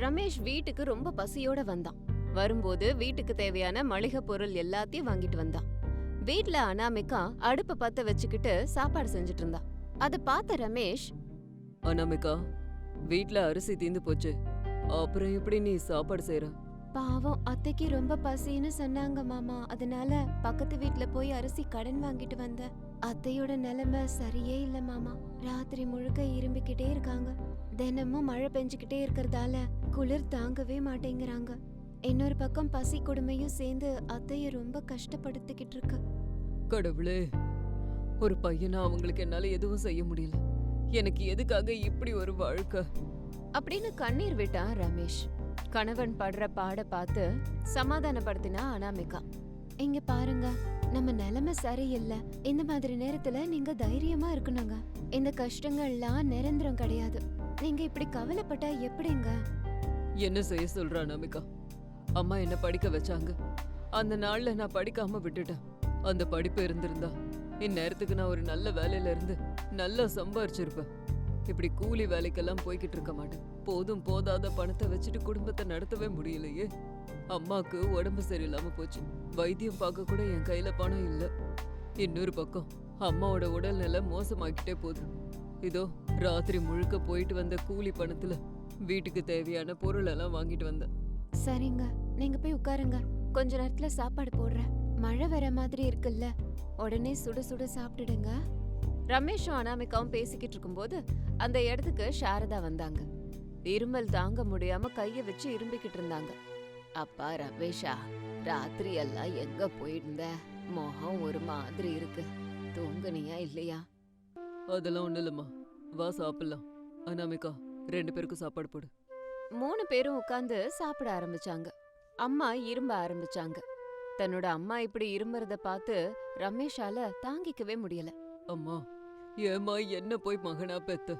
ரமேஷ் வீட்டுக்கு ரொம்ப பசியோட வந்தான். வரும்போது வீட்டுக்கு தேவையான மளிகை பொருள் எல்லாத்தையும் வாங்கிட்டு வந்தான். வீட்ல அனாமிகா அடுப்ப பத்த வச்சுக்கிட்டு சாப்பாடு செஞ்சுட்டு இருந்தா. அத பார்த்த ரமேஷ் அனாமிகா வீட்ல அரிசி தீந்து போச்சு. அப்புறம் எப்படி நீ சாப்பாடு செய்யற பாவம் அத்தைக்கு ரொம்ப பசின்னு சொன்னாங்க மாமா. அதனால பக்கத்து வீட்ல போய் அரிசி கடன் வாங்கிட்டு வந்தேன். அத்தையோட நிலைமை சரியே இல்ல மாமா. ராத்திரி முழுக்க இரும்பிக்கிட்டே இருக்காங்க. தினமும் மழை பெஞ்சுக்கிட்டே இருக்கறதால குளிர் தாங்கவே மாட்டேங்கிறாங்க. இன்னொரு பக்கம் பசி கொடுமையும் சேர்ந்து அத்தைய ரொம்ப கஷ்டப்படுத்திக்கிட்டு இருக்கு. கடவுளே ஒரு பையனா அவங்களுக்கு என்னால எதுவும் செய்ய முடியல. எனக்கு எதுக்காக இப்படி ஒரு வாழ்க்கை? அப்படின்னு கண்ணீர் விட்டான் ரமேஷ். கணவன் படுற பாட பார்த்து சமாதானப்படுத்தினா அனாமிகா. இங்க பாருங்க. நம்ம நிலைமை சரியில்லை. இந்த மாதிரி நேரத்துல நீங்க தைரியமா இருக்கணுங்க. இந்த கஷ்டங்கள்லாம் நிரந்தரம் கிடையாது. நீங்க இப்படி கவலைப்பட்டா எப்படிங்க? என்ன செய்ய சொல்றா நமிகா? அம்மா என்ன படிக்க வச்சாங்க? அந்த நாள்ல நான் படிக்காம விட்டுட்டேன். அந்த படிப்பு இருந்திருந்தா. இந்நேரத்துக்கு நான் ஒரு நல்ல வேலையில இருந்து நல்லா சம்பாரிச்சிருப்பேன். இப்படி கூலி வேலைக்கெல்லாம் போய்கிட்டு இருக்க மாட்டேன். போதும் போதாத பணத்தை வச்சுட்டு குடும்பத்தை நடத்தவே முடியலையே. அம்மாக்கு உடம்பு சரியில்லாம போச்சு. வைத்தியம் பார்க்க கூட என் கையில பணம் இல்ல. இன்னொரு பக்கம் அம்மாவோட உடல்நிலை மோசமாக்கிட்டே போகுது. இதோ ராத்திரி முழுக்க போயிட்டு வந்த கூலி பணத்துல வீட்டுக்கு தேவையான பொருள் எல்லாம் வாங்கிட்டு வந்தேன் சரிங்க. நீங்க போய் உட்காருங்க. கொஞ்ச நேரத்துல சாப்பாடு போடுறேன். மழை வர மாதிரி இருக்குல்ல. உடனே சுட சுட சாப்பிட்டுடுங்க. ரமேஷும் அனாமிகாவும் பேசிக்கிட்டு இருக்கும்போது அந்த இடத்துக்கு சாரதா வந்தாங்க. இருமல் தாங்க முடியாம கைய வச்சு இரும்பிக்கிட்டு இருந்தாங்க. அப்பா ரமேஷா ராத்திரி எல்லாம் எங்க போயிருந்த? முகம் ஒரு மாதிரி இருக்கு. தூங்குனியா இல்லையா? அதெல்லாம் ஒண்ணு இல்லம்மா. வா சாப்பிடலாம். அனாமிகா ரெண்டு பேருக்கும் சாப்பாடு போடு. மூணு பேரும் உட்கார்ந்து சாப்பிட ஆரம்பிச்சாங்க. அம்மா இரும்ப ஆரம்பிச்சாங்க. தன்னோட அம்மா இப்படி இருமுறத பார்த்து ரமேஷால தாங்கிக்கவே முடியல. அம்மா ஏம்மா என்ன போய் மகனா பெத்த?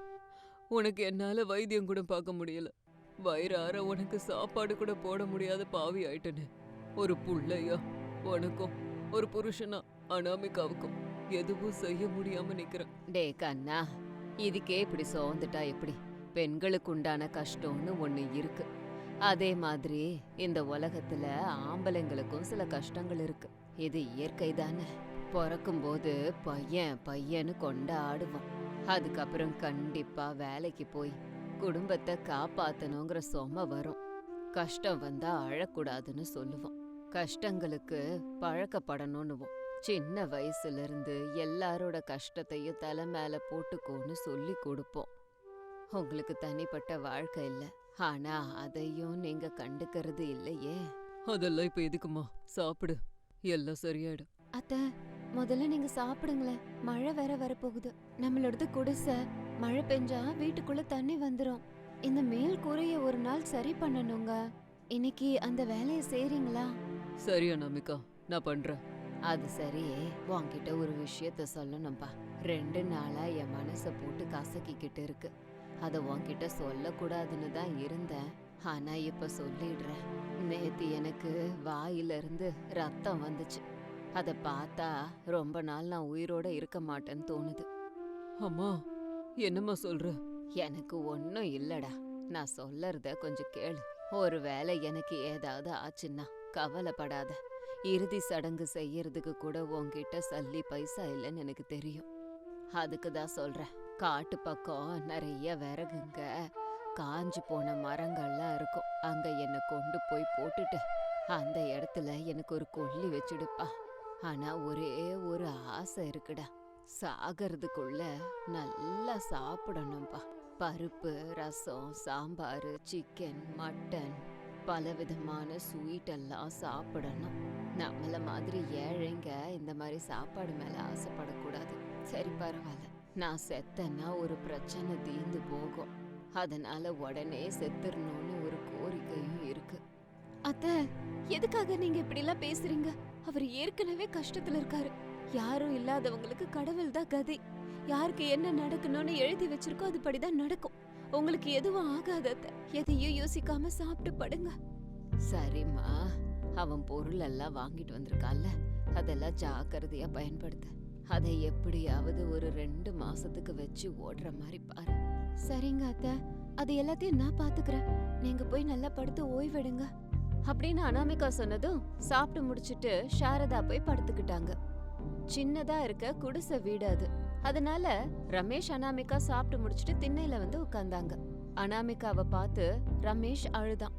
உனக்கு என்னால வைத்தியம் கூட பார்க்க முடியல. வயிறார உனக்கு சாப்பாடு கூட போட முடியாத பாவி ஆயிட்டேன்னு ஒரு புள்ளையா உனக்கும் ஒரு புருஷனா அனாமிகாவுக்கும் எதுவும் செய்ய முடியாம நிக்கிறேன். டே கண்ணா இதுக்கே இப்படி சோர்ந்துட்டா எப்படி? பெண்களுக்கு உண்டான கஷ்டம்னு ஒண்ணு இருக்கு. அதே மாதிரி இந்த உலகத்துல ஆம்பளைங்களுக்கும் சில கஷ்டங்கள் இருக்கு. இது இயற்கை தானே. பிறக்கும் போது பையன் பையன்னு கொண்டாடுவான். அதுக்கப்புறம் கண்டிப்பா வேலைக்கு போய் குடும்பத்தை காப்பாத்தணுங்கிற சும வரும். கஷ்டம் வந்தா அழக்கூடாதுன்னு சொல்லுவோம். கஷ்டங்களுக்கு பழக்கப்படணும்னுவோம் சின்ன வயசுல இருந்து எல்லாரோட கஷ்டத்தையும் தலை மேல போட்டுக்கோன்னு சொல்லி கொடுப்போம். உங்களுக்கு தனிப்பட்ட வாழ்க்கை இல்ல. ஆனா அதையும் நீங்க கண்டுக்கிறது இல்லையே. அதெல்லாம் இப்ப எதுக்குமா? சாப்பிடு. எல்லாம் சரியாயிடும். அத்த முதல்ல நீங்க சாப்பிடுங்களேன். மழை வேற வரப்போகுது. நம்மளோடது குடிசை. மழை பெஞ்சா வீட்டுக்குள்ள தண்ணி வந்துரும். இந்த மேல் கூரைய ஒரு நாள் சரி பண்ணணுங்க. இன்னைக்கு அந்த வேலையை செய்றீங்களா? சரி அனாமிகா நான் பண்றேன். அது சரி. உன்கிட்ட ஒரு விஷயத்த சொல்லணும்பா. ரெண்டு நாளா என் மனச போட்டு கசக்கிக்கிட்டு இருக்கு. அத உன்கிட்ட சொல்லக்கூடாதுன்னு தான் இருந்தேன். ஆனா இப்ப சொல்லிடுறேன். நேத்து எனக்கு வாயில இருந்து ரத்தம் வந்துச்சு. அத பார்த்தா ரொம்ப நாள் நான் உயிரோட இருக்க மாட்டேன்னு தோணுது. அம்மா என்னம்மா சொல்ற? எனக்கு ஒன்றும் இல்லடா. நான் சொல்லறத கொஞ்சம் கேளு. ஒருவேளை எனக்கு ஏதாவது ஆச்சுன்னா கவலைப்படாத. இறுதி சடங்கு செய்யறதுக்கு கூட உன்கிட்ட சல்லி பைசா இல்லைன்னு எனக்கு தெரியும். அதுக்கு தான் சொல்றேன். காட்டு பக்கம் நிறைய விறகுங்க காஞ்சு போன மரங்கள்லாம் இருக்கும். அங்க என்னை கொண்டு போய் போட்டுட்டு அந்த இடத்துல எனக்கு ஒரு கொல்லி வச்சுடுப்பா. ஆனா ஒரே ஒரு ஆசை இருக்குடா. சாகிறதுக்குள்ள நல்லா சாப்பிடணும்பா. பருப்பு ரசம் சாம்பார் சிக்கன் மட்டன் பலவிதமான ஸ்வீட் எல்லாம் சாப்பிடணும். நம்மள மாதிரி ஏழைங்க இந்த மாதிரி சாப்பாடு மேல ஆசைப்படக்கூடாது. சரி பரவாயில்ல. நான் செத்தேன்னா ஒரு பிரச்சனை தீர்ந்து போகும். அதனால உடனே செத்துடணும்னு ஒரு கோரிக்கையும் இருக்கு. அத்த எதுக்காக நீங்க இப்படி எல்லாம் பேசுறீங்க? அவர் ஏற்கனவே கஷ்டத்துல இருக்காரு. யாரும் இல்லாதவங்களுக்கு கடவுள் தான் கதி. யாருக்கு என்ன நடக்கணும்னு எழுதி வச்சிருக்கோ அது படிதான் நடக்கும். உங்களுக்கு எதுவும் ஆகாது. எதையும் யோசிக்காம சாப்பிட்டு படுங்க. சரிம்மா. அவன் பொருள் எல்லாம் வாங்கிட்டு வந்திருக்கான்ல. அதெல்லாம் ஜாக்கிரதையா பயன்படுத்து. அதை எப்படியாவது ஒரு ரெண்டு மாசத்துக்கு வச்சு ஓடுற மாதிரி பாரு. சரிங்க அத்தை. அது எல்லாத்தையும் நான் பாத்துக்கிறேன். நீங்க போய் நல்லா படுத்து ஓய்வெடுங்க. அப்படின்னு அனாமிகா சொன்னதும் சாப்பிட்டு முடிச்சிட்டு சாரதா போய் படுத்துக்கிட்டாங்க. சின்னதா இருக்க குடிசை வீடு அது. அதனால ரமேஷ் அனாமிகா சாப்பிட்டு முடிச்சிட்டு திண்ணையில வந்து உட்கார்ந்தாங்க. அனாமிகாவை பார்த்து ரமேஷ் அழுதான்.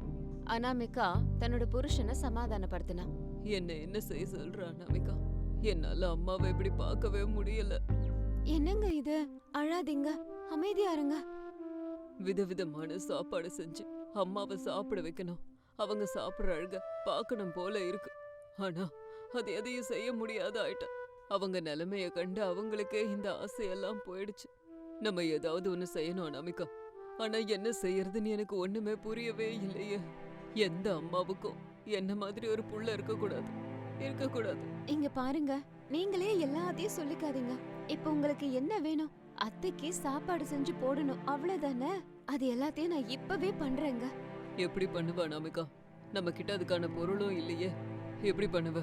அனாமிகா தன்னோட புருஷனை சமாதானப்படுத்தினா. என்ன என்ன செய்ய சொல்ற அனாமிகா? என்னால அம்மாவை இப்படி பார்க்கவே முடியல. என்னங்க இது? அழாதீங்க. அமைதியா இருங்க. விதவிதமான சாப்பாடு செஞ்சு அம்மாவை சாப்பிட வைக்கணும். அவங்க சாப்பிடுற அழக பார்க்கணும் போல இருக்கு. ஆனா அது எதையும் செய்ய முடியாத ஆயிட்டேன். அவங்க நிலைமைய கண்டு அவங்களுக்கே இந்த ஆசையெல்லாம் போயிடுச்சு. நம்ம ஏதாவது ஒண்ணு செய்யணும் அனாமிகா ஆனா என்ன செய்யறதுன்னு எனக்கு ஒண்ணுமே புரியவே இல்லையே. எந்த அம்மாவுக்கும் என்ன மாதிரி ஒரு புள்ள இருக்கக்கூடாது. இருக்கக்கூடாது. இங்க பாருங்க. நீங்களே எல்லாத்தையும் சொல்லிக்காதீங்க. இப்ப உங்களுக்கு என்ன வேணும்? அத்தைக்கு சாப்பாடு செஞ்சு போடணும். அவ்வளவுதானே? அது எல்லாத்தையும் நான் இப்பவே பண்றேங்க. எப்படி பண்ணுவ அனாமிகா நம்ம கிட்ட அதுக்கான பொருளும் இல்லையே. எப்படி பண்ணுவ?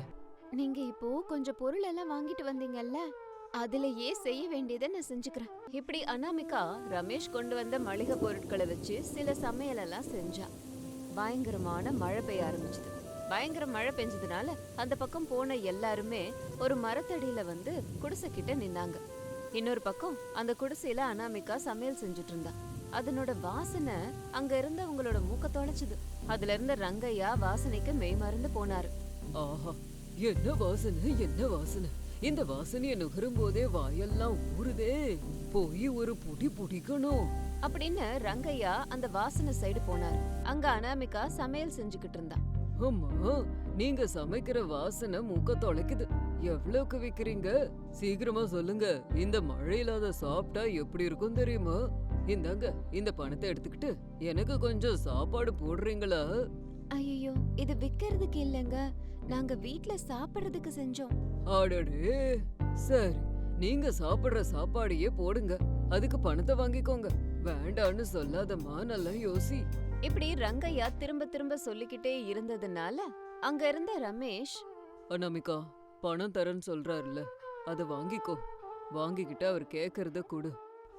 நீங்க இப்போ கொஞ்சம் பொருள் எல்லாம் வாங்கிட்டு வந்தீங்கல்ல அதுலயே செய்ய வேண்டியதை நான் செஞ்சுக்கிறேன். இப்படி அனாமிகா ரமேஷ் கொண்டு வந்த மளிகை பொருட்களை வச்சு சில சமையலெல்லாம் செஞ்சா. பயங்கரமான மழை பெய்ய ஆரம்பிச்சது. பயங்கர மழை பெஞ்சதுனால அந்த பக்கம் போன எல்லாருமே ஒரு மரத்தடியில வந்து குடிசை கிட்ட நின்னாங்க. இன்னொரு பக்கம் அந்த குடிசையில அனாமிகா சமையல் செஞ்சுட்டு இருந்தா. அதனோட வாசனை அங்க இருந்தவங்களோட மூக்க தொலைச்சுது. அதுல இருந்த ரங்கையா வாசனைக்கு மெய் மறந்து போனாரு. ஆஹா என்ன வாசனை என்ன வாசனை? இந்த வாசனைய நுகரும் போதே வாயெல்லாம் ஊறுதே. போய் ஒரு புடி புடிக்கணும். அப்படின்னு ரங்கையா அந்த வாசனை சைடு போனாரு. அங்க அனாமிகா சமையல் செஞ்சுக்கிட்டு இருந்தா. அம்மா நீங்க சமைக்கிற வாசனை மூக்க தொலைக்குது. எவ்வளவுக்கு விக்கிறீங்க? சீக்கிரமா சொல்லுங்க. இந்த மழையில அத சாப்பிட்டா எப்படி இருக்கும் தெரியுமா? இந்தாங்க இந்த பணத்தை எடுத்துக்கிட்டு எனக்கு கொஞ்சம் சாப்பாடு போடுறீங்களா? ஐயோ இது விக்கிறதுக்கு இல்லைங்க. நாங்க வீட்ல சாப்பிடுறதுக்கு செஞ்சோம். அடடே! சரி நீங்க சாப்பிடுற சாப்பாடையே போடுங்க. அதுக்கு பணத்தை வாங்கிக்கோங்க. வேண்டான்னு சொல்லாதம்மா நல்லா யோசி. இப்படி ரங்கையா திரும்ப திரும்ப சொல்லிக்கிட்டே இருந்ததுனால அங்க இருந்த ரமேஷ் அனாமிகா பணம் தரேன்னு சொல்றாருல்ல அதை வாங்கிக்கோ. வாங்கிக்கிட்டு அவர் கேக்குறத கொடு.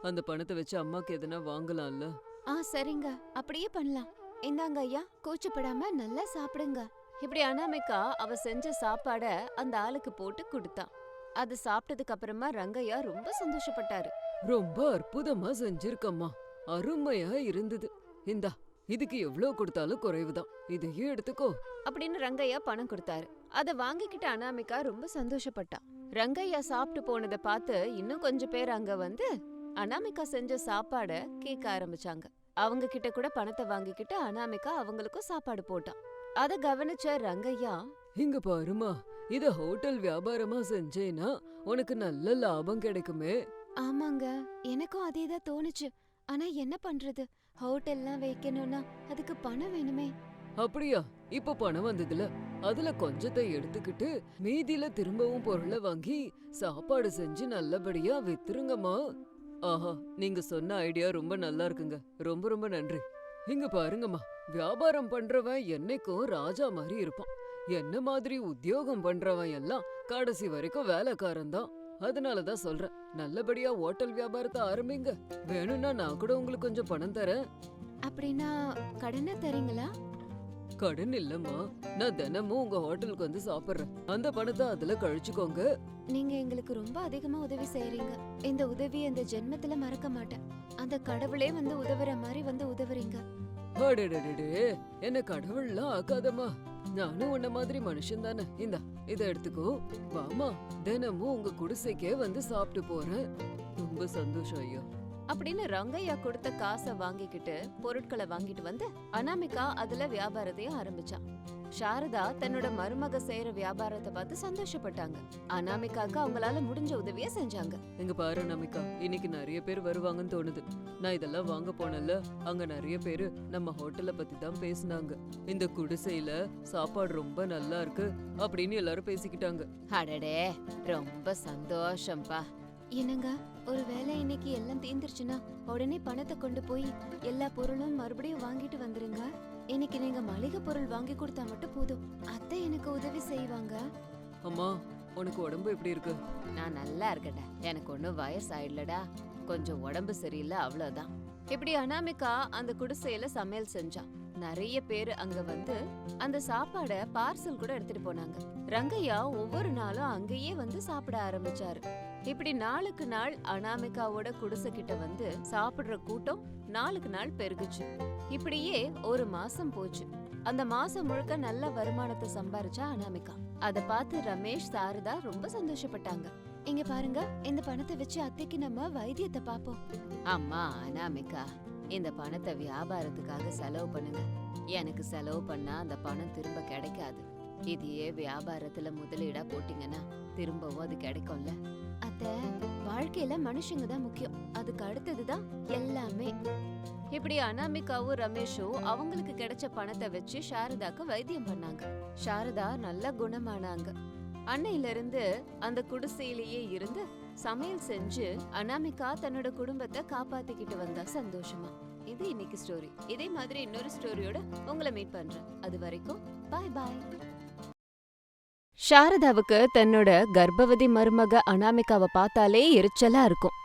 அந்த பணத்தை வச்சு அம்மாக்கு எதனா வாங்கலாம்ல. ஆ சரிங்க. அப்படியே பண்ணலாம். இந்தாங்க ஐயா கூச்சப்படாம நல்லா சாப்பிடுங்க. இப்படி அனாமிகா அவ செஞ்ச சாப்பாட அந்த ஆளுக்கு போட்டு கொடுத்தான் அது சாப்பிட்டதுக்கு அப்புறமா ரங்கையா ரொம்ப சந்தோஷப்பட்டாரு. ரொம்ப அற்புதமா செஞ்சிருக்கம்மா. அருமையா இருந்தது. இந்தா இதுக்கு எவ்வளவு கொடுத்தாலும் குறைவுதான். இதையே எடுத்துக்கோ. அப்படின்னு ரங்கையா பணம் கொடுத்தாரு. அத வாங்கிக்கிட்ட அனாமிகா ரொம்ப சந்தோஷப்பட்டா. ரங்கையா சாப்பிட்டு போனதை பார்த்து இன்னும் கொஞ்சம் பேர் அங்க வந்து அனாமிகா செஞ்ச சாப்பாட கேட்க ஆரம்பிச்சாங்க. அவங்க கிட்ட கூட பணத்தை வாங்கிக்கிட்டு அனாமிகா அவங்களுக்கும் சாப்பாடு போட்டான் அத கவனிச்ச ரங்கையா இங்க பாருமா இத ஹோட்டல் வியாபாரமா செஞ்சேனா உனக்கு நல்ல லாபம் கிடைக்குமே. ஆமாங்க எனக்கும் அதே தான் தோணுச்சு. ஆனா என்ன பண்றது? ஹோட்டல்லாம் வைக்கணும்னா அதுக்கு பணம் வேணுமே. அப்படியா? இப்ப பணம் வந்ததுல அதுல கொஞ்சத்தை எடுத்துக்கிட்டு மீதியில திரும்பவும் பொருளை வாங்கி சாப்பாடு செஞ்சு நல்லபடியா வித்துருங்கம்மா. ஆஹா நீங்க சொன்ன ஐடியா ரொம்ப நல்லா இருக்குங்க. ரொம்ப ரொம்ப நன்றி. இங்க பாருங்கம்மா. வியாபாரம் பண்றவன் என்னைக்கும் ராஜா மாதிரி இருப்பான். என்ன மாதிரி உத்தியோகம் பண்றவன் எல்லாம் கடைசி வரைக்கும் வேலைக்காரன் தான். அதனாலதான் சொல்றேன் நல்லபடியா ஹோட்டல் வியாபாரத்தை ஆரம்பிங்க. வேணும்னா நான் கூட உங்களுக்கு கொஞ்சம் பணம் தரேன். அப்படின்னா கடனை தரீங்களா? கடன் இல்லம்மா நான் தினமும் உங்க ஹோட்டலுக்கு வந்து சாப்பிடுறேன். அந்த பணத்தை அதுல கழிச்சுக்கோங்க. நீங்க எங்களுக்கு ரொம்ப அதிகமா உதவி செய்யறீங்க இந்த உதவி இந்த ஜென்மத்துல மறக்க மாட்டேன். அந்த கடவுளே வந்து உதவுற மாதிரி வந்து உதவுறீங்க. அடடடடே என்ன கடவுள்லாம் ஆக்காதம்மா நானும் உன்ன மாதிரி மனுஷன் தானே. இந்தா இத எடுத்துக்கோ. வாமா தினமும் உங்க குடிசைக்கே வந்து சாப்பிட்டு போறேன். ரொம்ப சந்தோஷம் ஐயா. அப்படின்னு ரங்கையா கொடுத்த காசை வாங்கிக்கிட்டு பொருட்களை வாங்கிட்டு வந்து அனாமிகா அதுல வியாபாரத்தையும் ஆரம்பிச்சான். சாரதா தன்னோட மருமக செய்யற வியாபாரத்தை பார்த்து சந்தோஷப்பட்டாங்க. அனாமிகாக்கு அவங்களால முடிஞ்ச உதவிய செஞ்சாங்க. எங்க பாரு நமிகா இன்னைக்கு நிறைய பேர் வருவாங்கன்னு தோணுது. நான் இதெல்லாம் வாங்க போனல அங்க நிறைய பேரு நம்ம ஹோட்டலை பத்தி தான் பேசுனாங்க. இந்த குடிசையில சாப்பாடு ரொம்ப நல்லா இருக்கு அப்படின்னு எல்லாரும் பேசிக்கிட்டாங்க. அடடே ரொம்ப சந்தோஷம்பா. என்னங்க? ஒருவேளை இன்னைக்கு எல்லாம் தீந்துருச்சுன்னா உடனே பணத்தை கொண்டு போய் எல்லா பொருளும் மறுபடியும் வாங்கிட்டு வந்துருங்க. இன்னைக்கு நீங்க மளிகை பொருள் வாங்கி கொடுத்தா மட்டும் போதும். அத்தை எனக்கு உதவி செய்வாங்க. அம்மா உனக்கு உடம்பு எப்படி இருக்கு? நான் நல்லா இருக்கேன்டா. எனக்கு ஒன்றும் வயசாயிடலடா. கொஞ்சம் உடம்பு சரியில்லை அவ்வளோதான் இப்படி அனாமிகா அந்த குடிசையில சமையல் செஞ்சா. நிறைய பேர் அங்க வந்து அந்த சாப்பாட பார்சல் கூட எடுத்துட்டு போனாங்க. ரங்கையா ஒவ்வொரு நாளும் அங்கேயே வந்து சாப்பிட ஆரம்பிச்சாரு. இப்படி நாளுக்கு நாள் அனாமிகாவோட குடிசை கிட்ட வந்து சாப்பிடுற கூட்டம் நாளுக்கு நாள் பெருகுச்சு. இப்படியே ஒரு மாசம் போச்சு. அந்த மாசம் முழுக்க நல்ல வருமானத்தை சம்பாரிச்சா அனாமிகா. அத பார்த்து ரமேஷ் சாரதா ரொம்ப சந்தோஷப்பட்டாங்க. இங்க பாருங்க இந்த பணத்தை வச்சு அத்தைக்கு நம்ம வைத்தியத்தை பாப்போம் அம்மா அனாமிகா இந்த பணத்தை வியாபாரத்துக்காக செலவு பண்ணுங்க. எனக்கு செலவு பண்ணா அந்த பணம் திரும்ப கிடைக்காது. இதையே வியாபாரத்துல முதலீடா போட்டீங்கன்னா திரும்பவும் அது கிடைக்கும்ல. அத்த வாழ்க்கையில மனுஷங்க தான் முக்கியம். அதுக்கு அடுத்ததுதான் எல்லாமே. இப்படி அனாமிகாவும் ரமேஷும் அவங்களுக்கு கிடைச்ச பணத்தை வச்சு சாரதாக்கு வைத்தியம் பண்ணாங்க. சாரதா நல்லா குணமானாங்க. அன்னையில இருந்து அந்த குடிசையிலேயே இருந்து சமையல் செஞ்சு அனாமிகா தன்னோட குடும்பத்தை காப்பாத்திக்கிட்டு வந்தா சந்தோஷமா. இது இன்னைக்கு ஸ்டோரி இதே மாதிரி இன்னொரு ஸ்டோரியோட உங்களை மீட் பண்றேன். அது வரைக்கும் பாய் பாய் சாரதாவுக்கு தன்னோட கர்ப்பவதி மருமக அனாமிகாவை பார்த்தாலே எரிச்சலா இருக்கும்.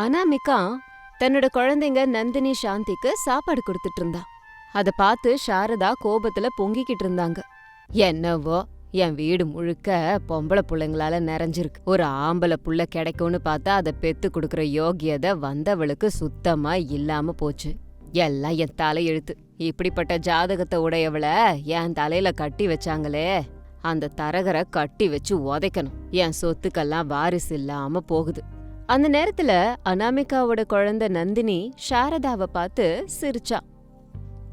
அனாமிகா தன்னோட குழந்தைங்க நந்தினி சாந்திக்கு சாப்பாடு கொடுத்துட்டு இருந்தா. அத பார்த்து சாரதா கோபத்துல பொங்கிக்கிட்டு இருந்தாங்க. என்னவோ என் வீடு முழுக்க பொம்பளை புள்ளைங்களால நிறைஞ்சிருக்கு. ஒரு ஆம்பளை புள்ள கிடைக்கும்னு பார்த்தா அதை பெத்து கொடுக்கற யோகியதை வந்தவளுக்கு சுத்தமா இல்லாம போச்சு. எல்லாம் என் தலையெழுத்து. இப்படிப்பட்ட ஜாதகத்தை உடையவளை என் தலையில கட்டி வச்சாங்களே. அந்த தரகரை கட்டி வச்சு உதைக்கணும். என் சொத்துக்கெல்லாம் வாரிசு இல்லாம போகுது. அந்த நேரத்துல அனாமிகாவோட குழந்தை நந்தினி சாரதாவை பார்த்து சிரிச்சா.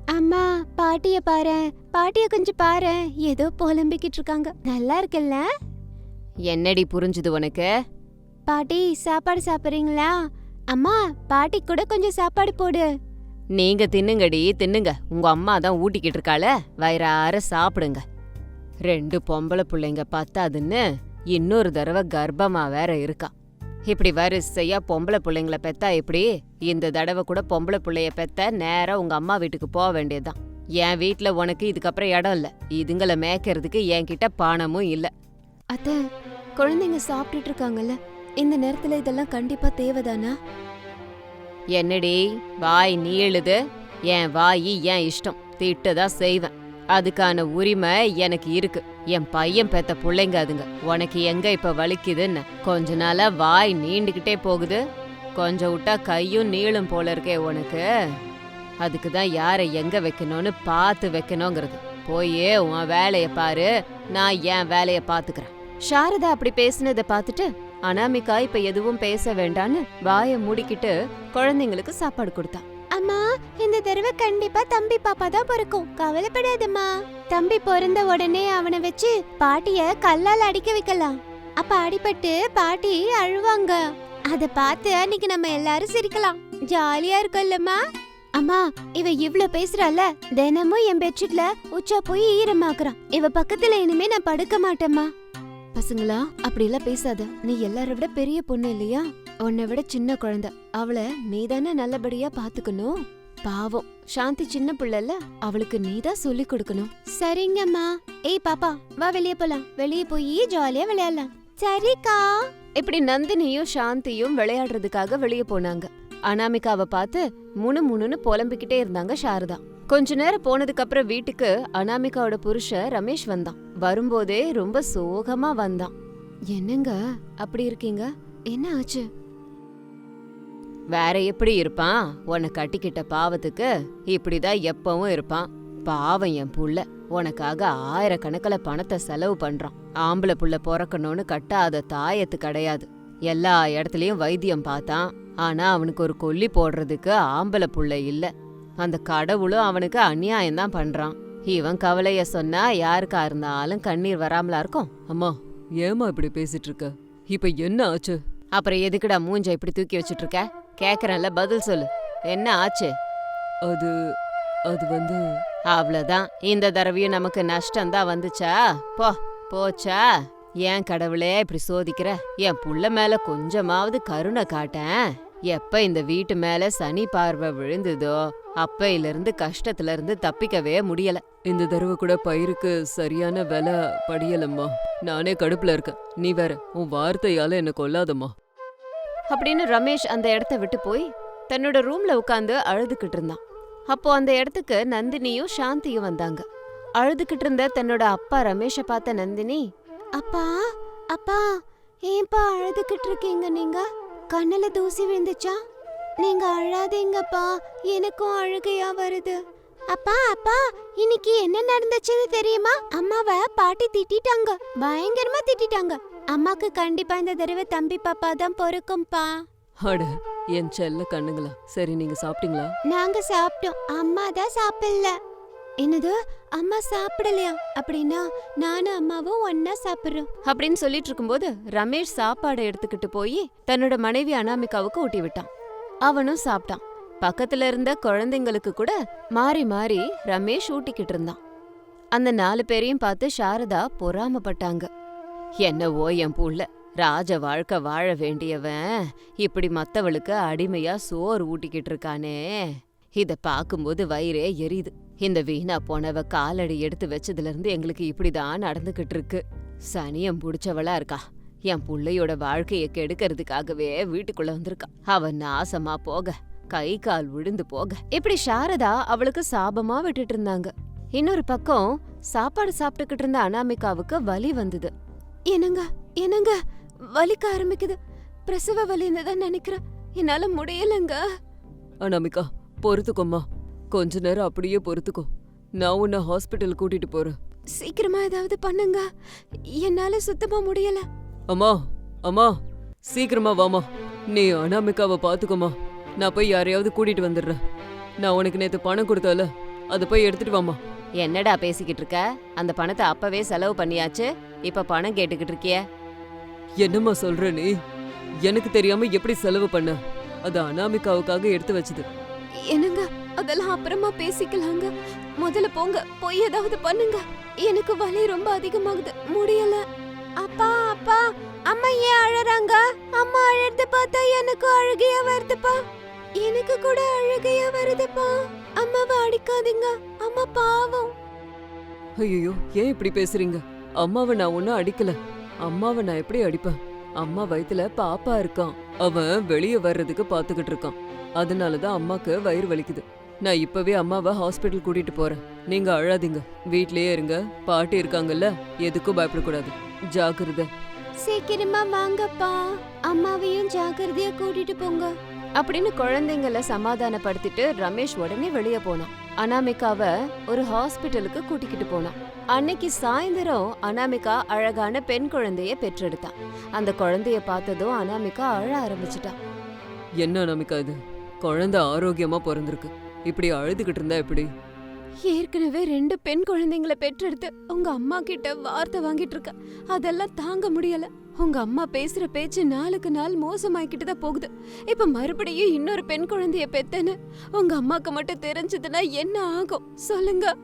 அம்மா பாட்டிய பாரு. பாட்டிய கொஞ்சம் பாரு. ஏதோ புலம்பிக்கிட்டு இருக்காங்க. நல்லா இருக்குல்ல? என்னடி புரிஞ்சுது உனக்கு? பாட்டி சாப்பாடு சாப்பிடுறீங்களா? அம்மா பாட்டி கூட கொஞ்சம் சாப்பாடு போடு. நீங்க தின்னுங்கடி தின்னுங்க. உங்க அம்மா தான் ஊட்டிக்கிட்டு இருக்காள. வயிறார சாப்பிடுங்க. ரெண்டு பொம்பளை புள்ளைங்க பத்தாதுன்னு இன்னொரு தடவை கர்ப்பமா வேற இருக்கா. இப்படி வரிசையா பொம்பளை புள்ளைங்கள பெத்தா எப்படி? இந்த தடவை கூட பொம்பளை புள்ளைய பெத்த நேரா உங்க அம்மா வீட்டுக்கு போக வேண்டியதுதான். என் வீட்ல உனக்கு இதுக்கப்புறம் இடம் இல்ல. இதுங்கள மேய்க்கிறதுக்கு என்கிட்ட பானமும் இல்ல. அத்த குழந்தைங்க சாப்பிட்டுட்டு இருக்காங்கல்ல. இந்த நேரத்துல இதெல்லாம் கண்டிப்பா தேவைதானா? என்னடி வாய் நீளுது என் வாயி என் இஷ்டம். திட்டதான் செய்வேன். அதுக்கான உரிமை எனக்கு இருக்கு. என் பையன் பெத்த பிள்ளைங்க அதுங்க. உனக்கு எங்க இப்ப வலிக்குதுன்னு கொஞ்ச நாளா வாய் நீண்டுகிட்டே போகுது. கொஞ்சம் விட்டா கையும் நீளும் போல இருக்கே உனக்கு. அதுக்கு தான் யாரை எங்க வைக்கணும்னு பார்த்து வைக்கணுங்கிறது. போயே உன் வேலைய பாரு. நான் என் வேலைய பாத்துக்கிறேன் சாரதா அப்படி பேசுனதை பார்த்துட்டு அனாமிகா இப்ப எதுவும் பேச வேண்டான்னு வாயை மூடிக்கிட்டு குழந்தைங்களுக்கு சாப்பாடு கொடுத்தா. அம்மா இந்த தடவை கண்டிப்பா தம்பி பாப்பா தான் பிறக்கும். கவலைப்படாதம்மா. தம்பி பிறந்த உடனே அவனை வச்சு பாட்டிய கல்லால் அடிக்க வைக்கலாம். அப்ப அடிபட்டு பாட்டி அழுவாங்க. அத பார்த்து அன்னைக்கு நம்ம எல்லாரும் சிரிக்கலாம். ஜாலியா இருக்கும்லம்மா. அம்மா இவ இவ்ளோ பேசுறால தினமும் என் பெட்ஷீட்ல உச்சா போய் ஈரமாக்குறான் இவ பக்கத்துல இனிமே நான் படுக்க மாட்டேம்மா. பசங்களா அப்படியெல்லாம் பேசாத. நீ எல்லார விட பெரிய பொண்ணு இல்லையா? உன்னை விட சின்ன குழந்தை. அவளை நீதானே நல்லபடியா பாத்துக்கணும்? பாவம். சாந்தி சின்ன பிள்ளைல அவளுக்கு நீதான் சொல்லி கொடுக்கணும். சரிங்கம்மா. ஏய் பாப்பா வா வெளிய போலாம். வெளிய போய் ஜாலியா விளையாடலாம். சரிக்கா. இப்படி நந்தினியும் சாந்தியும் விளையாடுறதுக்காக வெளிய போனாங்க. அனாமிகாவை பார்த்து முணு முணுன்னு புலம்பிக்கிட்டே இருந்தாங்க சாரதா. கொஞ்ச நேரம் போனதுக்கு அப்புறம் வீட்டுக்கு அனாமிகாவோட புருஷன் ரமேஷ் வந்தான். வரும்போதே ரொம்ப சோகமா வந்தான். என்னங்க அப்படி இருக்கீங்க? என்ன ஆச்சு? வேற எப்படி இருப்பான்? உன்னை கட்டிக்கிட்ட பாவத்துக்கு இப்படிதான் எப்பவும் இருப்பான். பாவம் என் புள்ள. உனக்காக ஆயிரக்கணக்கில் பணத்தை செலவு பண்றான். ஆம்பளை புள்ள பிறக்கணும்னு கட்டாத தாயத்து கிடையாது. எல்லா இடத்துலயும் வைத்தியம் பார்த்தான். ஆனா அவனுக்கு ஒரு கொல்லி போடுறதுக்கு ஆம்பளை புள்ள இல்ல. அந்த கடவுளும் அவனுக்கு அநியாயம் தான் பண்றான். இவன் கவலைய சொன்னா யாருக்கா இருந்தாலும் கண்ணீர் வராமலா இருக்கும்? அம்மா ஏமா இப்படி பேசிட்டு இருக்க? இப்ப என்ன ஆச்சு? அப்புறம் எதுக்குடா மூஞ்ச இப்படி தூக்கி வச்சிட்டு இருக்க? கேக்குறேன்ல பதில் சொல்லு. என்ன ஆச்சு? அது அது வந்து அவ்வளவுதான். இந்த தடவையும் நமக்கு நஷ்டம் தான் வந்துச்சா? போ போச்சா? ஏன் கடவுளே இப்படி சோதிக்கிற? என் புள்ள மேல கொஞ்சமாவது கருணை காட்டேன். எப்ப இந்த வீட்டு மேல சனி பார்வை விழுந்ததோ அப்பையில இருந்து கஷ்டத்துல இருந்து தப்பிக்கவே முடியல. இந்த தடவை கூட பயிருக்கு சரியான விலை படியலம்மா. நானே கடுப்புல இருக்கேன். நீ வேற உன் வார்த்தையால என்ன கொல்லாதம்மா. அப்படின்னு ரமேஷ் அந்த இடத்த விட்டு போய் தன்னோட ரூம்ல உட்காந்து அழுதுகிட்டு இருந்தான். அப்போ அந்த இடத்துக்கு நந்தினியும் சாந்தியும் வந்தாங்க. அழுதுகிட்டு இருந்த தன்னோட அப்பா ரமேஷ பார்த்த நந்தினி அப்பா அப்பா ஏன்பா அழுதுகிட்டு இருக்கீங்க நீங்க? கண்ணுல தூசி விழுந்துச்சா? நீங்க அழாதீங்கப்பா எனக்கும் அழுகையா வருது. அப்பா அப்பா இன்னைக்கு என்ன நடந்துச்சுன்னு தெரியுமா? அம்மாவை பாட்டி திட்டிட்டாங்க பயங்கரமா திட்டிட்டாங்க. அம்மாக்கு கண்டிப்பா இந்த தடவை தம்பி பாப்பா தான் பொறுக்கும்பா. அட என் செல்ல கண்ணுங்களா. சரி நீங்க சாப்பிட்டீங்களா? நாங்க சாப்பிட்டோம். அம்மா தான் சாப்பிடல. என்னது? அம்மா சாப்பிடலையா? அப்படின்னா நானும் அம்மாவும் ஒன்னா சாப்பிடுறோம். அப்படின்னு சொல்லிட்டு இருக்கும்போது ரமேஷ் சாப்பாடை எடுத்துக்கிட்டு போய் தன்னோட மனைவி அனாமிகாவுக்கு ஊட்டி விட்டான். அவனும் சாப்பிட்டான். பக்கத்துல இருந்த குழந்தைங்களுக்கு கூட மாறி மாறி ரமேஷ் ஊட்டிக்கிட்டு இருந்தான். அந்த நாலு பேரையும் பார்த்து சாரதா பொறாமப்பட்டாங்க. என்னவோ என் புள்ள. ராஜ வாழ்க்கை வாழ வேண்டியவன். இப்படி மத்தவளுக்கு அடிமையா சோறு ஊட்டிக்கிட்டு இருக்கானே. இத பாக்கும்போது வயிறே எரியுது. இந்த வீணா போனவ காலடி எடுத்து வச்சதுல இருந்து எங்களுக்கு இப்படிதான் நடந்துகிட்டு இருக்கு. சனியம் புடிச்சவளா இருக்கா. என் புள்ளையோட வாழ்க்கைய கெடுக்கறதுக்காகவே வீட்டுக்குள்ள வந்திருக்கா. அவன் நாசமா போக கை கால் விழுந்து போக. இப்படி சாரதா அவளுக்கு சாபமா விட்டுட்டு இருந்தாங்க. இன்னொரு பக்கம் சாப்பாடு சாப்பிட்டுக்கிட்டு இருந்த அனாமிகாவுக்கு வலி வந்தது. என்னங்க என்னங்க? வலிக்க ஆரம்பிக்குது. பிரசவ வலின்னு தான் நினைக்கிறேன். என்னால முடியலங்க. அனாமிகா பொறுத்துக்கோம்மா கொஞ்ச நேரம் அப்படியே பொறுத்துக்கோ. நான் உன்னை ஹாஸ்பிட்டல் கூட்டிட்டு போறேன். சீக்கிரமா ஏதாவது பண்ணுங்க. என்னால சுத்தமா முடியல. அம்மா அம்மா சீக்கிரமா வாமா நீ அனாமிகாவை பாத்துக்கோமா நான் போய் யாரையாவது கூட்டிட்டு வந்துடுறேன். நான் உனக்கு நேத்து பணம் கொடுத்தல அதை போய் எடுத்துட்டு வாமா என்னடா பேசிக்கிட்டு இருக்க? அந்த பணத்தை அப்பவே செலவு பண்ணியாச்சு இப்ப பணம் கேட்டுக்கிட்டு இருக்கிய? என்னம்மா சொல்ற நீ? எனக்கு தெரியாம எப்படி செலவு பண்ண? அது அனாமிகாவுக்காக எடுத்து வச்சது. என்னங்க அதெல்லாம் அப்புறமா பேசிக்கலாங்க. முதல்ல போங்க போய் ஏதாவது பண்ணுங்க. எனக்கு வலி ரொம்ப அதிகமாகுது முடியல. அப்பா அப்பா அம்மா ஏன் அழறாங்க? அம்மா அழறது பார்த்தா எனக்கு அழுகையா வருதுப்பா. எனக்கு கூட அழுகையா வருதுப்பா. அம்மாவை அடிக்காதீங்க. அம்மா பாவம். ஐயோ ஏன் இப்படி பேசுறீங்க? அம்மாவை நான் ஒன்னும் அடிக்கல. அம்மாவை நான் எப்படி அடிப்பேன்? அம்மா வயித்துல பாப்பா இருக்கான். அவன் வெளியே வர்றதுக்கு பாத்துக்கிட்டு இருக்கான். அதனாலதான் அம்மாக்கு வயிறு வலிக்குது. நான் இப்பவே அம்மாவை ஹாஸ்பிட்டல் கூட்டிட்டு போறேன். நீங்க அழாதீங்க. வீட்லயே இருங்க. பாட்டி இருக்காங்கல்ல எதுக்கும் பயப்படக்கூடாது. ஜாக்கிரதை. சீக்கிரமா வாங்கப்பா. அம்மாவையும் ஜாக்கிரதையா கூட்டிட்டு போங்க. அப்படின்னு குழந்தைங்கள சமாதானப்படுத்திட்டு ரமேஷ் உடனே வெளியே போனான். அனாமிகாவ ஒரு ஹாஸ்பிட்டலுக்கு கூட்டிக்கிட்டு போனான். அன்னைக்கு சாயந்தரம் அனாமிகா அழகான பெண் குழந்தைய பெற்றெடுத்தான். அந்த குழந்தைய பார்த்ததும் அனாமிகா அழ ஆரம்பிச்சிட்டான் என்ன நமிக்கா இது? குழந்தை ஆரோக்கியமா பிறந்திருக்கு. இப்படி அழுதுகிட்டு இருந்தா எப்படி? ஏற்கனவே ரெண்டு பெண் குழந்தைங்கள பெற்றெடுத்து உங்க அம்மா கிட்ட வார்த்தை வாங்கிட்டு இருக்க. அதெல்லாம் தாங்க முடியல. உங்க அம்மா பேசுற பேச்சு நாளுக்கு நாள் மோசமாயிக்கிட்டு தான் போகுது. இப்ப மறுபடியும் இன்னொரு பெண் குழந்தைய பெத்தேன்னு உங்க அம்மாக்கு மட்டும் தெரிஞ்சதுன்னா என்ன ஆகும்? சொல்லுங்க.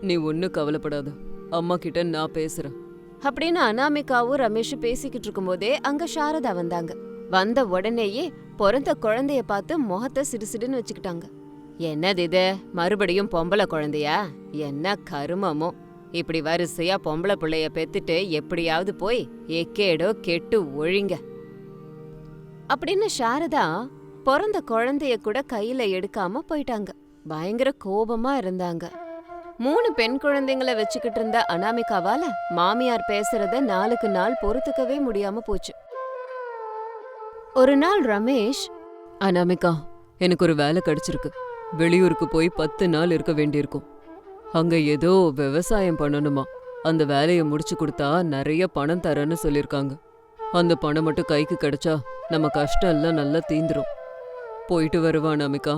நீ ஒன்னும் கவலைப்படாத. அம்மா கிட்ட நான் பேசுறேன். அப்படின்னு அனாமிகாவும் ரமேஷும் பேசிக்கிட்டு இருக்கும்போதே அங்க சாரதா வந்தாங்க. வந்த உடனேயே பிறந்த குழந்தைய பார்த்து முகத்தை சிடுசிடுன்னு வச்சுக்கிட்டாங்க. என்னது இது? மறுபடியும் பொம்பளை குழந்தையா? என்ன கருமமோ? இப்படி வரிசையா பொம்பளை பிள்ளைய பெத்துட்டு எப்படியாவது போய் எக்கேடோ கெட்டு ஒழிங்க. அப்படின்னு சாரதா பிறந்த குழந்தைய கூட கையில எடுக்காம போயிட்டாங்க. பயங்கர கோபமா இருந்தாங்க. மூணு பெண் குழந்தைங்கள வச்சுக்கிட்டு இருந்த அனாமிகாவால மாமியார் பேசுறத நாளுக்கு நாள் பொறுத்துக்கவே முடியாம போச்சு. ஒரு நாள் ரமேஷ் அனாமிகா எனக்கு ஒரு வேலை கிடைச்சிருக்கு. வெளியூருக்கு போய் பத்து நாள் இருக்க வேண்டியிருக்கும். அங்க ஏதோ விவசாயம் பண்ணணுமா? அந்த வேலையை முடிச்சு கொடுத்தா நிறைய பணம் தரேன்னு சொல்லிருக்காங்க அந்த பணம் மட்டும் கைக்கு கிடைச்சா நம்ம கஷ்டம் எல்லாம் நல்லா தீந்துரும். போயிட்டு வருவா அனாமிகா.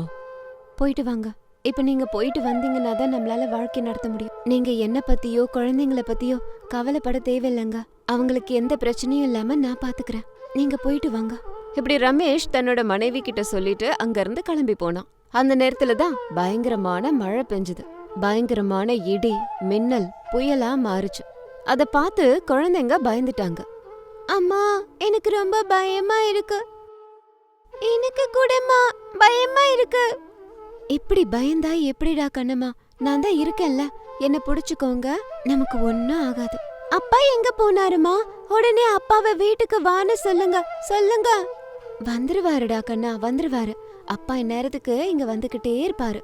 போயிட்டு வாங்க. இப்ப நீங்க போயிட்டு வந்தீங்கன்னா தான் நம்மளால வாழ்க்கை நடத்த முடியும். நீங்க என்ன பத்தியோ குழந்தைங்கள பத்தியோ கவலைப்பட தேவையில்லைங்க. அவங்களுக்கு எந்த பிரச்சனையும் இல்லாம நான் பாத்துக்கிறேன். நீங்க போயிட்டு வாங்க. இப்படி ரமேஷ் தன்னோட மனைவி கிட்ட சொல்லிட்டு அங்க இருந்து கிளம்பி போனான். அந்த நேரத்துல தான் பயங்கரமான மழை பெஞ்சுது. பயங்கரமான இடி மின்னல் புயலா மாறுச்சு. அத பார்த்து குழந்தைங்க பயந்துட்டாங்க. அம்மா எனக்கு ரொம்ப பயமா இருக்கு. எனக்கு கூடமா பயமா இருக்கு. இப்படி பயந்தா எப்படிடா கண்ணம்மா? நான் தான் இருக்கேன்ல. என்ன புடிச்சுக்கோங்க. நமக்கு ஒன்னும் ஆகாது. அப்பா எங்க போனாருமா உடனே அப்பாவை வீட்டுக்கு வான்னு சொல்லுங்க. சொல்லுங்க. வந்துருவாருடா கண்ணா வந்துருவாரு. அப்பா இந்நேரத்துக்கு இங்க வந்துகிட்டே இருப்பாரு.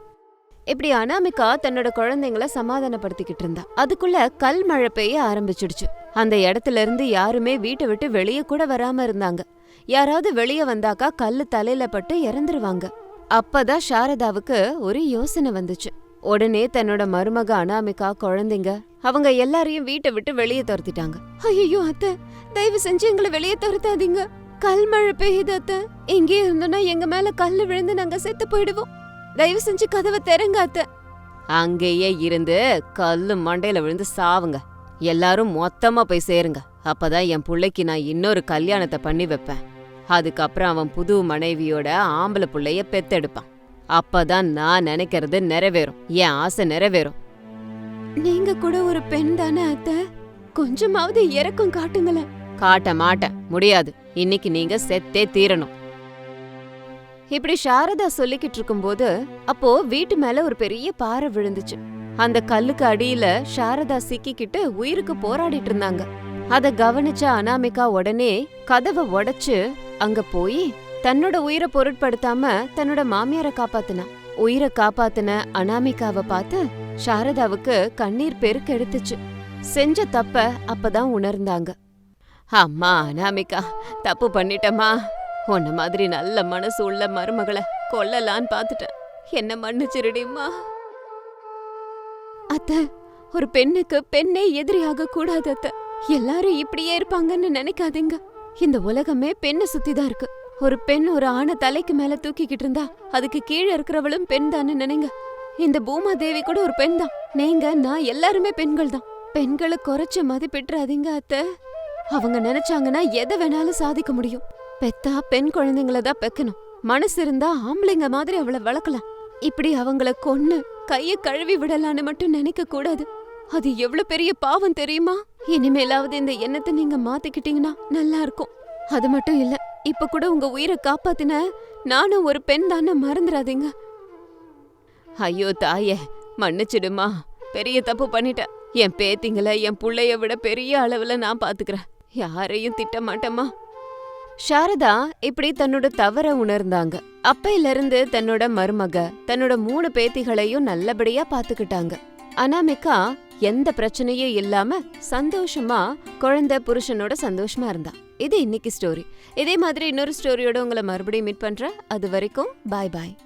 இப்படி அனாமிகா தன்னோட குழந்தைங்கள சமாதானப்படுத்திக்கிட்டு இருந்தா. அதுக்குள்ள கல் மழை பெய்ய ஆரம்பிச்சிடுச்சு. அந்த இடத்துல இருந்து யாருமே வீட்டை விட்டு வெளியே கூட வராம இருந்தாங்க. யாராவது வெளியே வந்தாக்கா கல்லு தலையில பட்டு இறந்துருவாங்க. அப்பதான் சாரதாவுக்கு ஒரு யோசனை வந்துச்சு. உடனே தன்னோட மருமக அனாமிகா குழந்தைங்க அவங்க எல்லாரையும் வீட்டை விட்டு வெளியே துரத்திட்டாங்க. ஐயோ அத்தை தயவு செஞ்சு எங்களை வெளியே துரத்தாதீங்க. கல் மழை பெய்யுது அத்தை. இங்கே இருந்தோம்னா எங்க மேல கல்லு விழுந்து நாங்க செத்து போயிடுவோம். தயவு செஞ்சு கதவை திறங்க அத்தை அங்கேயே இருந்து கல்லு மண்டையில விழுந்து சாவுங்க. எல்லாரும் மொத்தமா போய் சேருங்க. அப்பதான் என் புள்ளைக்கு நான் இன்னொரு கல்யாணத்தை பண்ணி வைப்பேன். அதுக்கப்புறம் அவன் புது மனைவியோட ஆம்பளை புள்ளைய பெத்தெடுப்பான். அப்பதான் நான் நினைக்கிறது நிறைவேறும். என் ஆசை நிறைவேறும். நீங்க கூட ஒரு பெண் தானே அத்த? கொஞ்சமாவது இறக்கம் காட்டுங்களேன். காட்ட மாட்டேன். முடியாது. இன்னைக்கு நீங்க செத்தே தீரணும். இப்படி சாரதா சொல்லிக்கிட்டு இருக்கும்போது அப்போ வீட்டு மேல ஒரு பெரிய பாறை விழுந்துச்சு. அந்த கல்லுக்கு அடியில சாரதா சிக்கிக்கிட்டு உயிருக்கு போராடிட்டு இருந்தாங்க. அத கவனிச்ச அனாமிகா உடனே கதவை உடைச்சு அங்க போய் தன்னோட உயிரை பொருட்படுத்தாம தன்னோட மாமியார காப்பாத்தினா. உயிரை காப்பாத்துன அனாமிகாவை பார்த்து சாரதாவுக்கு கண்ணீர் பெருக்கெடுத்துச்சு செஞ்ச தப்ப அப்பதான் உணர்ந்தாங்க. அம்மா அனாமிகா தப்பு பண்ணிட்டமா உன்ன மாதிரி நல்ல மனசு உள்ள மருமகளை கொல்லலான்னு பாத்துட்டேன் என்ன மன்னிச்சிருடிம்மா அத்த ஒரு பெண்ணுக்கு பெண்ணே எதிரியாக கூடாது அத்த. எல்லாரும் இப்படியே இருப்பாங்கன்னு நினைக்காதீங்க. இந்த உலகமே பெண்ணை சுத்திதான் இருக்கு. ஒரு பெண் ஒரு ஆணை தலைக்கு மேல தூக்கிக்கிட்டு இருந்தா அதுக்கு கீழே இருக்கிறவளும் பெண் தான்னு நினைங்க. இந்த பூமா தேவி கூட ஒரு பெண் தான். நீங்க நான் எல்லாருமே பெண்கள் தான். பெண்களை குறைச்ச மதிப்பிட்டுறாதீங்க அத்தை. அவங்க நினைச்சாங்கன்னா எதை வேணாலும் சாதிக்க முடியும். பெத்தா பெண் குழந்தைங்கள தான் பெக்கணும். மனசு இருந்தா ஆம்பளைங்க மாதிரி அவளை வளர்க்கலாம். இப்படி அவங்கள கொன்னு கைய கழுவி விடலான்னு மட்டும் நினைக்க கூடாது. அது எவ்வளவு பெரிய பாவம் தெரியுமா? இனிமேலாவது இந்த எண்ணத்தை நீங்க மாத்திக்கிட்டீங்கன்னா நல்லா இருக்கும். அது மட்டும் இல்ல இப்ப கூட உங்க உயிரை காப்பாத்தின நானும் ஒரு பெண் தானே மறந்துடாதீங்க. ஐயோ தாயே மன்னிச்சிடுமா. பெரிய தப்பு பண்ணிட்டேன் என் பேத்திங்கள என் புள்ளைய விட பெரிய அளவுல நான் பாத்துக்கிறேன். யாரையும் திட்ட மாட்டேம்மா சாரதா இப்படி தன்னோட தவற உணர்ந்தாங்க. அப்பையில இருந்து தன்னோட மருமக தன்னோட மூணு பேத்திகளையும் நல்லபடியா பாத்துக்கிட்டாங்க. அனாமிகா எந்த பிரச்சனையும் இல்லாம சந்தோஷமா குழந்தை புருஷனோட சந்தோஷமா இருந்தா. இது இன்னைக்கு ஸ்டோரி இதே மாதிரி இன்னொரு ஸ்டோரியோட உங்களை மறுபடியும் மீட் பண்றேன். அது வரைக்கும் பாய் பாய்